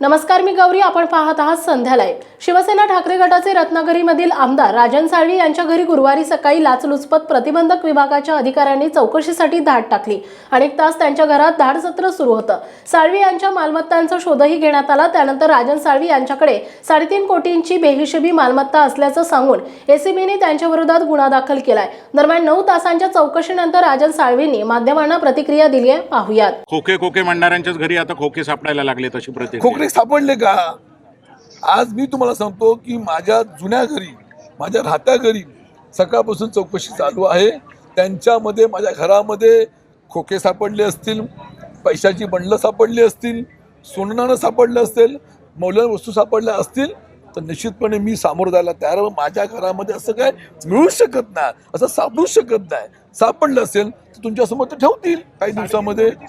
नमस्कार मी गौरी. आपण पाहत आहात संध्या लाईव्ह. शिवसेना ठाकरे गटाचे रत्नागिरीमधील आमदार राजन साळवी यांच्या घरी गुरुवारी सकाळी लाचलुचपत प्रतिबंधक विभागाच्या अधिकाऱ्यांनी चौकशीसाठी धाड टाकली. अनेक तास त्यांच्या घरात धाड सत्र सुरू होतं. साळवी यांच्या मालमत्तांचा शोधही घेण्यात आला. त्यानंतर राजन साळवी यांच्याकडे साडेतीन कोटींची बेहिशेबी मालमत्ता असल्याचं सांगून एसीबीने त्यांच्या विरोधात गुन्हा दाखल केलाय. दरम्यान नऊ तासांच्या चौकशीनंतर राजन साळवींनी माध्यमांना प्रतिक्रिया दिली आहे पाहुयात. खोके खोके म्हणणाऱ्यांच्याच घरी आता खोके सापडायला लागले तशी प्रतिक्रिया. खोकणे सापडले का? आज मी तुम्हाला सांगतो की माझ्या जुन्या घरी माझ्या राहत्या घरी सकाळपासून चौकशी चालू आहे. त्यांच्यामध्ये माझ्या घरामध्ये खोके सापडले असतील पैशाची बंडलं सापडली असतील सोनानं सापडलं असेल मौल्यवान वस्तू सापडल्या असतील तर निश्चितपणे मी सामोरं जायला तयार माझ्या घरामध्ये असं काय मिळू शकत नाही असं सापडू शकत नाही. सापडलं असेल तर तुमच्यासमोर ते ठेवतील काही दिवसामध्ये ही.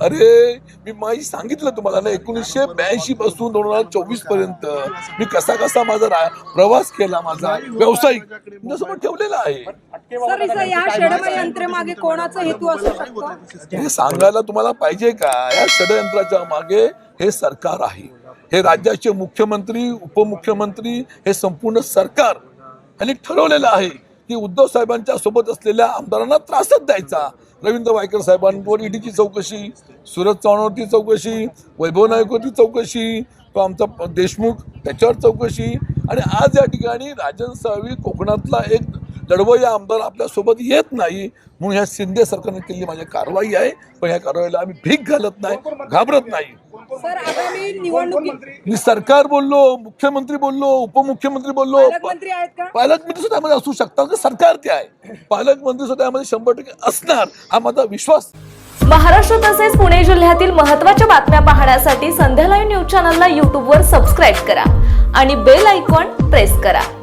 अरे मी माझी सांगितलं तुम्हाला ना एकोणीसशे ब्याऐंशी पासून दोन हजार चोवीसपर्यंत मी कसा कसा माझा प्रवास केला माझा व्यावसायिक तुमच्यासमोर ठेवलेला आहे कोणाचा हेतू असू शकतो हे सांगायला तुम्हाला पाहिजे का या षडयंत्राच्या मागे हे सरकार आहे. हे राज्याचे मुख्यमंत्री उपमुख्यमंत्री हे संपूर्ण सरकार यांनी ठरवलेलं आहे की उद्धव साहेबांच्या सोबत असलेल्या आमदारांना त्रासच द्यायचा. रवींद्र वायकर साहेबांवर ईडीची चौकशी सुरज चव्हाणवरती चौकशी वैभव नायकवरती चौकशी तो आमचा देशमुख त्याच्यावर चौकशी. आणि आज या ठिकाणी राजन साळवी कोकणातला एक लढवय्या आमदार आपल्यासोबत येत नाही म्हणून ह्या शिंदे सरकारने केलेली माझी कारवाई आहे. पण ह्या कारवाईला आम्ही भीक घालत नाही घाबरत नाही. सर आगामी निवडणुकी मी सरकार बोललो मुख्यमंत्री बोललो उपमुख्यमंत्री बोललो पालकमंत्री आहेत का? पालकमंत्री सुद्धा यामध्ये असू शकतात कारण सरकार ते आहे. पालकमंत्री सुद्धा यामध्ये शंभर टक्के असणार हा माझा विश्वास. महाराष्ट्र तसेच पुणे जिल्ह्यातील महत्त्वाच्या बातम्या पाहण्यासाठी संध्या लाईव्ह न्यूज चॅनलला यूट्यूबवर सबस्क्राईब करा आणि बेल आयकॉन प्रेस करा.